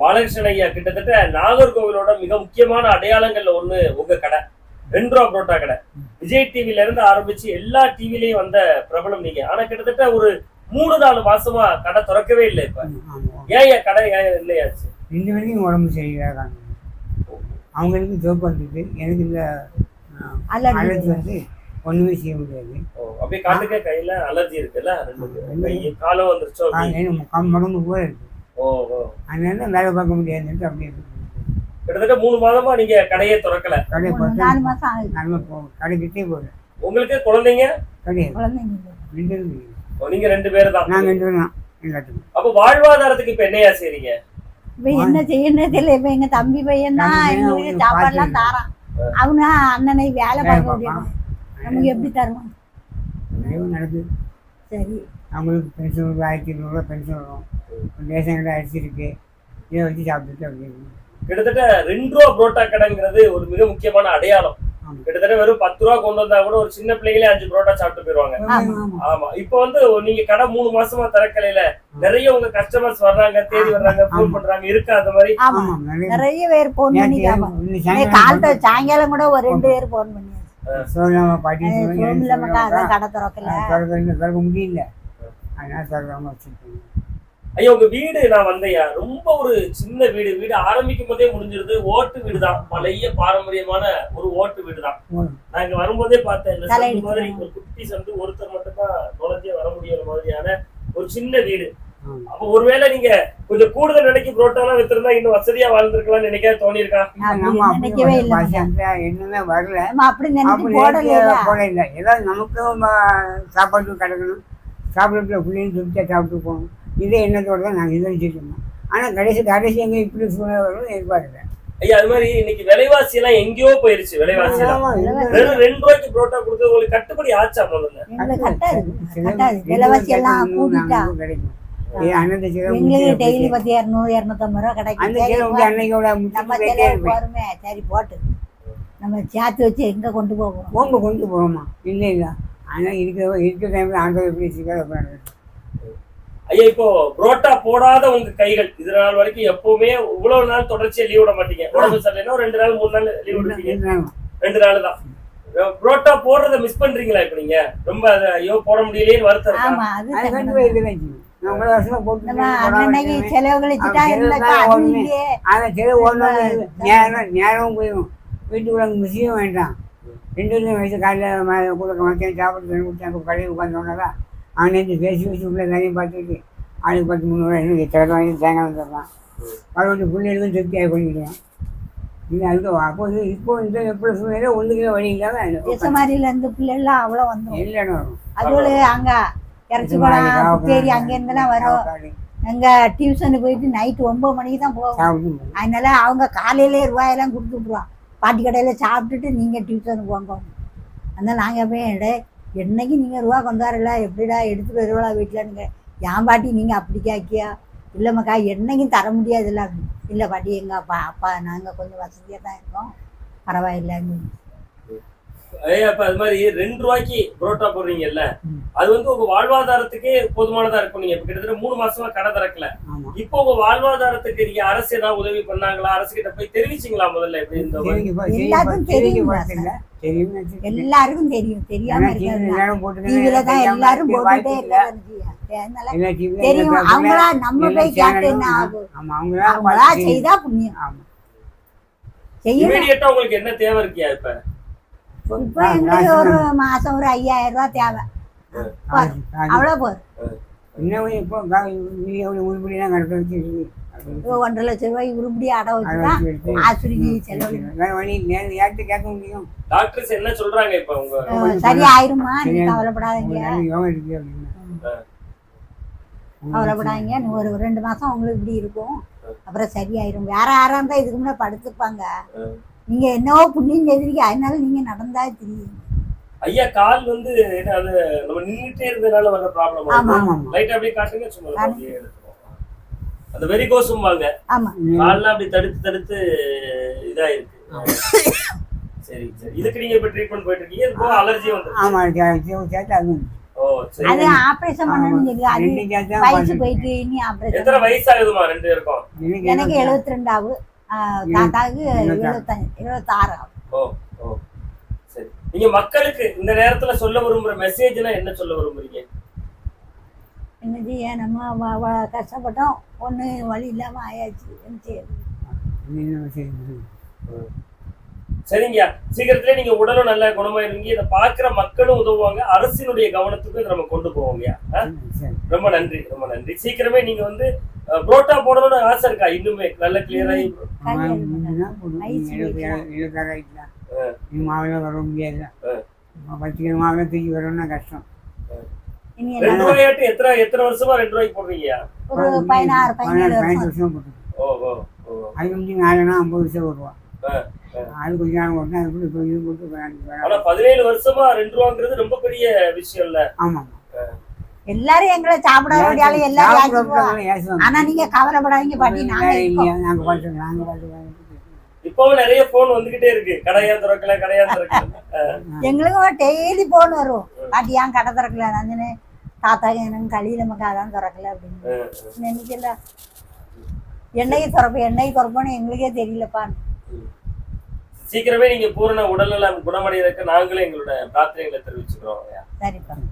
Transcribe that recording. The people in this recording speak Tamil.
பாலகிருஷ்ணன் ஐயா கிட்டத்தட்ட நாகர்கோவிலோட மிக முக்கியமான அடையாளங்கள்ல ஒண்ணு உங்க கடை. ரெண்டு ரூபா புரோட்டா கடை. விஜய் டிவில இருந்து ஆரம்பிச்சு எல்லா டிவிலையும் வந்த பிரபலம் நீங்க. ஆனா கிட்டத்தட்ட ஒரு மூணு நாலு மாசமா கடை திறக்கவே இல்லை இப்ப. ஏன் கடை ஏன் இல்லையாச்சு? ரெண்டு பேருக்கும் உடம்பு சரியில்லாதாங்க. அவங்களுக்கு ஜோப் வந்துட்டு எனக்கு இந்த அலர்ஜி வந்து ஒன்றுமே செய்ய முடியாது. ஓ, அப்படியே காட்டுக்கே கையில அலர்ஜி இருக்குல்ல காலம் வந்துருச்சோ முக்கால் உடம்பு கூட இருக்கு. அதனால வேலை பார்க்க முடியாதுன்ட்டு அப்படியே. கிட்டத்தட்ட மூணு மாதமா நீங்க கடையே திறக்கல. கடை மூணு, பார்த்தா நாலு மாசம் ஆகுது. நம்ம போ கடைக்கிட்டே போகல உங்களுக்கு குழந்தைங்க? கிடையாது குழந்தைங்க. ரெண்டு பேரும் நீங்க ரெண்டு பேர் தான் நாங்கள் ரெண்டு பேரும் தான் எல்லாத்துக்கும். அப்ப வாழ்வாதாரத்துக்கு இப்ப என்னையா செய்றீங்க? இப்ப என்ன செய்யணும் தெரியல. இப்ப எங்க தம்பி பையன் தான் தம்பி பையன் எங்களுக்கு அவனுக்கு சாப்பாடு எல்லாம் பாத்து தாரான் அவனா அண்ணனை வேலை வேலை பார்க்க பார்ப்பான். முடியும் நமக்கு எப்படி தருவான்? நிறைய நடக்குது. சரி. அவங்களுக்கு பென்ஷன் ஒரு ஆயிரத்தி இருநூறுவா பென்ஷன் வரும். ரேஷன் கடை அரிசி இருக்கு. இதை வச்சு சாப்பிட்டுட்டு அப்படி இருக்கும் கிட்டத்தட்ட ரெண்டு ரூபா புரோட்டா கடைங்கிறது ஒரு மிக முக்கியமான அடையாளம். கிட்டத்தட்ட வெறும் பத்து ரூபா கொண்டு வந்தா கூட ஒரு சின்ன பிள்ளைங்களே அஞ்சு புரோட்டா சாப்பிட்டு போயிருவாங்க. ஆமா இப்போ வந்து நீங்க கடை மூணு மாசமா திறக்கலையில நிறைய உங்க கஸ்டமர்ஸ் வர்றாங்க தேடி வர்றாங்க ஃபோன். பண்றாங்க இருக்கா அந்த மாதிரி? நிறைய பேர் போன் பண்ணி காலத்தை சாயங்காலம் கூட ஒரு ரெண்டு பேர் போன் பண்ணி சோழமா பாட்டி கடை திறக்கல. திறக்க முடியல. அதனால திறக்காம வச்சுருக்கோம் ஐயா உங்க வீடு நான் வந்தையா ரொம்ப ஒரு சின்ன வீடு. வீடு ஆரம்பிக்கும் போதே முடிஞ்சிருது. ஓட்டு வீடு தான் பழைய பாரம்பரியமான ஒரு ஓட்டு வீடு தான் நான் இங்க வரும்போதே பார்த்தேன். மாதிரி. ஒரு குட்டி சந்து ஒருத்தர் மட்டும் தான் நுழைஞ்சே வர முடியாத மாதிரியான ஒரு சின்ன வீடு. அப்ப ஒருவேளை நீங்க கொஞ்சம் கூடுதல் விலைக்கு புரோட்டாலாம் வித்திருந்தா இன்னும் வசதியா வாழ்ந்திருக்கலாம்னு நினைக்க நம்ம நினைக்கவே இல்லை பஸ் என்னமே வரல. நம்ம அப்படி போடல ஏதாவது நமக்கும் சாப்பாடு கிடக்கணும். சாப்பிடத்துல பிள்ளைங்க திருப்தியாக சாப்பிட்டு போகணும் இதே எண்ணத்தோட தான் நாங்கள் இதை வச்சுருக்கோம் ஆனால் கடைசி கடைசி எங்கே இப்படி சூழ்நிலை எதிர்பார்க்கல. ஐயா அது மாதிரி இன்னைக்கு விலைவாசி எல்லாம் எங்கேயோ போயிருச்சு விலைவாசி. வெறும் ரெண்டு ரூபாய்க்கு புரோட்டா கொடுத்து உங்களுக்கு கட்டுப்படி ஆச்சா முதல்ல? விலைவாசி எல்லாம் நாங்களுக்கு கிடைக்கும். டெய்லி பத்தி இரநூறு இரநூத்தம்பது ரூபா அந்த கிடைக்கும் சரி, போட்டு. நம்ம சேர்த்து வச்சு எங்க கொண்டு போவோம்? ஓம்பு கொண்டு போகணுமா இல்லை இல்லை. ஆனால் இருக்கிற இருக்கிற டைமில் ஆண்டவர் எப்படி வச்சுக்காத ஐயா இப்போ புரோட்டா போடாத உங்க கைகள். இது நாள் வரைக்கும் எப்பவுமே இவ்வளவு நாள் தொடர்ச்சியா லீவ் விட மாட்டீங்க. உடம்பு சரியில்லைன்னா ரெண்டு நாள் மூணு நாள் லீவ் விடுவீங்க ரெண்டு நாள். தான். புரோட்டா போடுறத மிஸ் பண்றீங்களா இப்ப நீங்க? ரொம்ப ஐயோ போட முடியலையேன்னு வருத்தம் நேரம் போயிடும். வீட்டுக்குள்ள மிஷினும் வேண்டாம். ரெண்டு வயசு காலையில் கொடுக்க மாட்டேன் சாப்பிட்டு கடையில் உட்காந்தோன்னா அவன் பேசி வச்சு உள்ள வேலையும் பார்த்துட்டு ஆளுக்கு பத்து மூணு ரூபா இன்னும் எத்தனை வாங்கி தேங்காய் வந்துடலாம் மறுபடியும் பிள்ளைகளுக்கும் திருப்தியாக பண்ணிக்கிறேன் இல்லை அதுக்கு அப்போ இது இப்போ இந்த எப்படி சூழ்நிலை ஒன்றுக்கிற வழி இல்லாமல் தேசமாரியில இருந்து பிள்ளைலாம் அவ்வளவு வந்தோம் இல்லைன்னு வரும். அதுவும் அங்க இறச்சி பழம் புத்தேரி அங்க இருந்தெல்லாம் வரும். அங்க டியூஷனுக்கு போயிட்டு நைட்டு ஒன்பது மணிக்கு தான் சாப்பிட்டு அதனால அவங்க காலையிலே ரூபாயெல்லாம் கொடுத்து விட்ருவான் பாட்டி கடையில் சாப்பிட்டுட்டு நீங்கள் டியூஷனுக்கு போங்க. அதனால நாங்கள் போய் என்னைக்கு நீங்கள் ரூபா கொண்டாடல எப்படிடா எடுத்துட்டு வருவலா வீட்டிலனுங்க ஏன் பாட்டி நீங்கள் அப்படி கேக்கியா இல்லைம்மாக்கா என்னைக்கும் தர முடியாதுல்ல. இல்லை பாட்டி எங்கள் அப்பா அப்பா நாங்கள் கொஞ்சம் வசதியாக தான் இருக்கோம். இப்ப அது மாதிரி ரெண்டு ரூபாய்க்கு புரோட்டா போடுறீங்கல்ல. அது வந்து உங்க வாழ்வாதாரத்துக்கே போதுமானதா இருக்கும். நீங்க இப்ப கிட்டத்தட்ட மூணு மாசமா கடை திறக்கல. இப்போ உங்க வாழ்வாதாரத்துக்கு நீங்க அரசு ஏதாவது உதவி பண்ணாங்களா? அரசு கிட்ட போய் தெரிவிச்சீங்களா முதல்ல இப்படி இந்த? எல்லாருக்கும் தெரியும். எல்லாருக்கும் தெரியும். தெரியாம இருக்காது. எல்லாரும் தான் தெரியாம எல்லாரும் போட்டுட்டே அவங்களா நம்ம போய் கேட்டு என்ன ஆகும்? ஆமா, அவங்களா செய்தா புண்ணியம். இமீடியட்டா உங்களுக்கு என்ன தேவை இருக்கியா இப்ப? இப்ப எங்களுக்கு ஒரு மாசம் ஒரு ஐயாயிரம் ரூபாய் தேவை. இன்னும் இப்போ அது இப்போ ஒன்றரை லட்சம் ரூபாய் உருப்படி அடை வச்சுதான் ஆஸ்பத்திரிக்கு யார்கிட்ட கேட்க முடியும்? டாக்டர்ஸ் என்ன சொல்றாங்க இப்ப உங்க சரி ஆயிருமா? நீங்க கவலைப்படாதீங்க. கவலைப்படாதீங்க. ஒரு ரெண்டு மாசம் உங்களுக்கு இப்படி இருக்கும். அப்புறம் சரியாயிரும். வேற யாரா இருந்தா இதுக்கு முன்னாடி படுத்துப்பாங்க. நீங்க என்னவோ புண்ணியம் செய்திருக்கீங்க அதனால நீங்க நடந்தா தெரியும். ஐயா கால் வந்து என்ன அது நம்ம நின்னுட்டே இருந்ததுனால வர ப்ராப்ளம் ஆமா. லைட் அப்படியே காட்டுங்க சும்மா நம்ம அப்படியே எடுத்துருவோம். அந்த வெரிகோசும்பாங்க ஆமா. கால்லாம் அப்படி தடுத்து தடுத்து இதாயிருக்கு. சரி சரி. இதுக்கு நீங்க இப்ப ட்ரீட்மெண்ட் போயிட்டு இருக்கீங்க இது அலர்ஜி வந்து ஆமா ஓ சரி. அது ஆபரேஷன் பண்ணணும்னு சொல்லி அது வயசு போயிட்டு இனி ஆபரேஷன் எத்தனை வயசு ஆகுதுமா ரெண்டு பேருக்கும்? எனக்கு இருபத்தி- எழுபத்தி ரெண்டாவது. தாத்தாவுக்கு இருபத்தாறு. எழுபத்தஞ்சு எழுபத்தாறு ஆகும். ஓ ஓ. நீங்க மக்களுக்கு இந்த நேரத்துல சொல்ல விரும்புற மெசேஜ்னா என்ன சொல்ல விரும்புறீங்க? என்ன செய்ய நம்ம வ- வ- கஷ்டப்பட்டோம். ஒண்ணு வழி இல்லாம ஆயாச்சு. என்ன செய்யுது இன்னும் சரி, சரி. சரிங்க சீக்கிரத்திலே நீங்க உடலும் நல்ல குணமாயிருவீங்க இதை பாக்குற மக்களும் உதவுவாங்க. அரசினுடைய கவனத்துக்கு இதை நம்ம கொண்டு போவோங்க சரி ரொம்ப நன்றி ரொம்ப நன்றி. சீக்கிரமே நீங்க வந்து புரோட்டா போடணும்னு ஆசை இருக்கா? இன்னுமே? நல்ல கிளியராகி நீ மாவுல வர முடியாது. பத்து மாவுல தூக்கி வரணும்னா கஷ்டம். இனி ரெண்டு ரூபாயாட்டு எத்தனை எத்தனை வருஷமா ரெண்டு ரூபாய்க்கு போடுறீங்க? ஒரு பதினாறு பதினஞ்சு வருஷம். வருஷம் போட்டு ஓ ஓ ஓ. அது வந்து நாலுனா ஐம்பது வருஷம் வருவா ஆ, அது கொஞ்ச நாள் போட்டு அதுக்குள்ள இப்போ இது போட்டு வேணாம். ஆனா பதினேழு வருஷமா ரெண்டு ரூபாங்கிறது ரொம்ப பெரிய விஷயம் இல்ல. ஆமாம் எல்லாரும் எங்களை சாப்பிட வேண்டியாலும் எல்லாரும். ஆனா நீங்க கவலைப்படாதீங்க பாட்டி நாங்க நாங்க நாங்க. இப்பவும் நிறைய போன் வந்துகிட்டே இருக்கு. கடையா திறக்கல கடையா திறக்கல எங்களுக்கும் டெய்லி போன் வரும். பாட்டி ஏன் கடை திறக்கல? நான் தாத்தா எனக்கு கழியில மக்கா அதான் திறக்கல அப்படின்னு. நினைக்கல எண்ணெய் திறப்போம் எண்ணெய் திறப்போன்னு எங்களுக்கே தெரியலப்பா. சீக்கிரமே நீங்க பூரண உடல்நலம் குணமடைவதற்கு நாங்களும் எங்களோட பிரார்த்தனைகளை தெரிவிச்சுக்கிறோம் சரிப்பா.